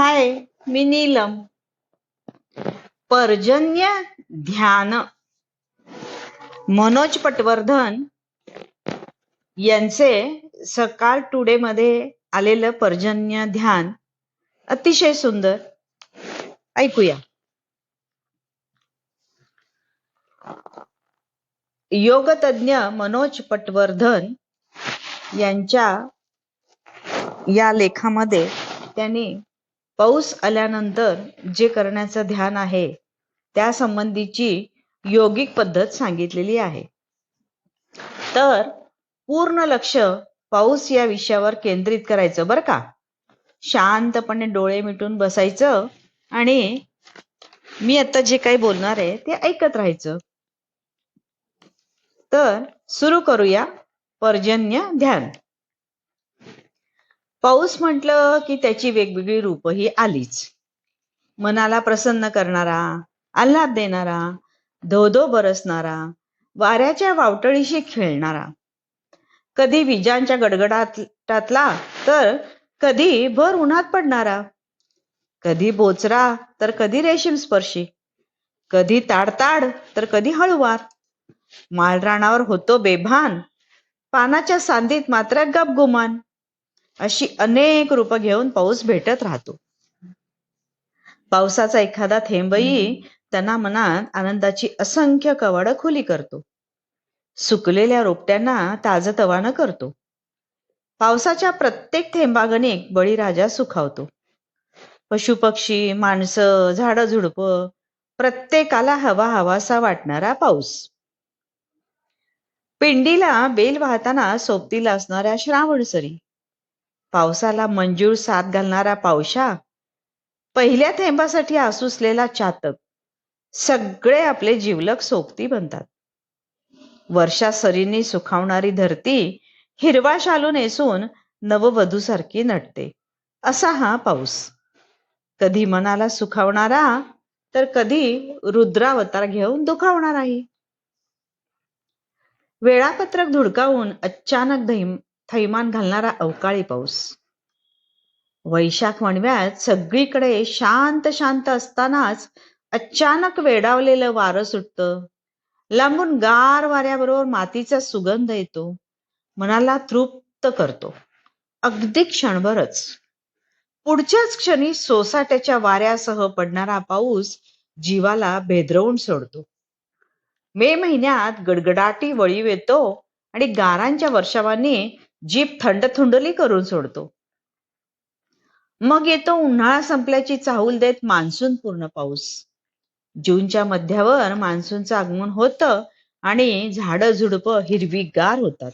हाय मी नीलम. पर्जन्य ध्यान. मनोज पटवर्धन यांचे सकाळ टुडे मध्ये आलेलं पर्जन्य ध्यान अतिशय सुंदर. ऐकूया. योगतज्ञ मनोज पटवर्धन यांच्या या लेखामध्ये त्यांनी पाऊस आल्यानंतर जे करण्याचं ध्यान आहे त्या संबंधीची योगिक पद्धत सांगितलेली आहे. तर पूर्ण लक्ष पाऊस या विषयावर केंद्रित करायचं बरं का? शांतपणे डोळे मिटून बसायचं आणि मी आता जे काही बोलणार आहे ते ऐकत राहायचं. तर सुरू करूया पर्जन्य ध्यान. पाऊस म्हटलं की त्याची वेगवेगळी रूप ही आलीच. मनाला प्रसन्न करणारा आल्हाद देणारा धोधो बरसणारा वाऱ्याच्या वावटळीशी खेळणारा. कधी विजांच्या गडगडाटातला तर कधी भर उन्हात पडणारा. कधी बोचरा तर कधी रेशीम स्पर्शी. कधी ताडताड तर कधी हळुवार. मालराणावर होतो बेभान. पानाच्या सांदीत मात्र गपगुमान. अशी अनेक रूप घेऊन पाऊस भेटत राहतो. पावसाचा एखादा थेंबही त्यांना मनात आनंदाची असंख्य कवाड खुली करतो. सुकलेल्या रोपट्यांना ताजतवानं करतो. पावसाच्या प्रत्येक थेंबागणिक बळीराजा सुखावतो. पशुपक्षी माणसं झाडं झुडप प्रत्येकाला हवा हवासा वाटणारा पाऊस. पिंडीला बेल वाहताना सोबतीला असणाऱ्या श्रावण सरी. पावसाला मंजूळ साथ घालणारा पावशा पहिल्या थेंबासाठी आसुसलेला चातक. सगळे आपले जीवलक सोबती बनतात. वर्षा सरींनी सुखावणारी धरती हिरवा शालू नेसून नववधूसारखी नटते. असा हा पाऊस. कधी मनाला सुखावणारा तर कधी रुद्रावतार घेऊन दुखावणाराही. वेळापत्रक धुडकावून अचानक थैमान घालणारा अवकाळी पाऊस. वैशाख वणव्यात सगळीकडे शांत शांत असतानाच अचानक वेडावलेलं वारं सुटतं. लांबून गार वाऱ्याबरोबर मातीचा सुगंध येतो. मनाला तृप्त करतो. अगदी क्षणभरच. पुढच्याच क्षणी सोसाट्याच्या वाऱ्यासह पडणारा पाऊस जीवाला भेदरवून सोडतो. मे महिन्यात गडगडाटी वळीव येतो आणि गारांच्या वर्षावाने जीप थंड थुंडली करून सोडतो. मग येतो उन्हाळा संपल्याची चाहूल देत मान्सून पूर्ण पाऊस. जूनच्या मध्यावर मान्सूनचं आगमन होतं आणि झाडं झुडप हिरवीगार होतात.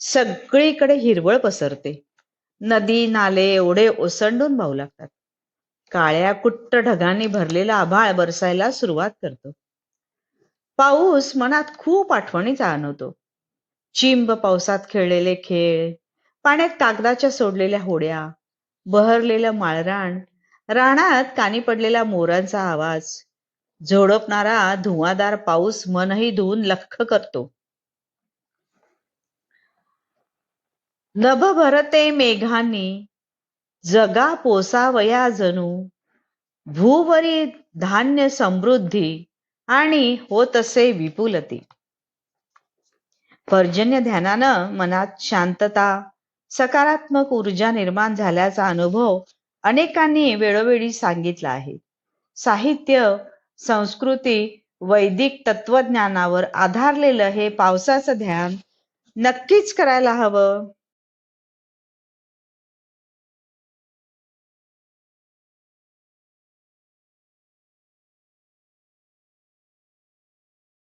सगळीकडे हिरवळ पसरते. नदी नाले ओढे ओसंडून भाऊ लागतात. काळ्या कुट्ट ढगांनी भरलेला आभाळ बरसायला सुरुवात करतो. पाऊस मनात खूप आठवणी जाणवतो. चिंब पावसात खेळलेले खेळ पाण्यात कागदाच्या सोडलेल्या होड्या बहरलेलं माळरान रानात कानी पडलेला मोरांचा आवाज झोडपणारा धुवादार पाऊस मनही धुवून लख करतो. नभ भरते मेघांनी जगा पोसावया जणू भूवरी धान्य समृद्धी आणि होत असे विपुलती. पर्जन्य ध्यानानं मनात शांतता सकारात्मक ऊर्जा निर्माण झाल्याचा अनुभव अनेकांनी वेळोवेळी सांगितला आहे. साहित्य संस्कृती वैदिक तत्वज्ञानावर आधारलेलं हे पावसाचं ध्यान नक्कीच करायला हवं.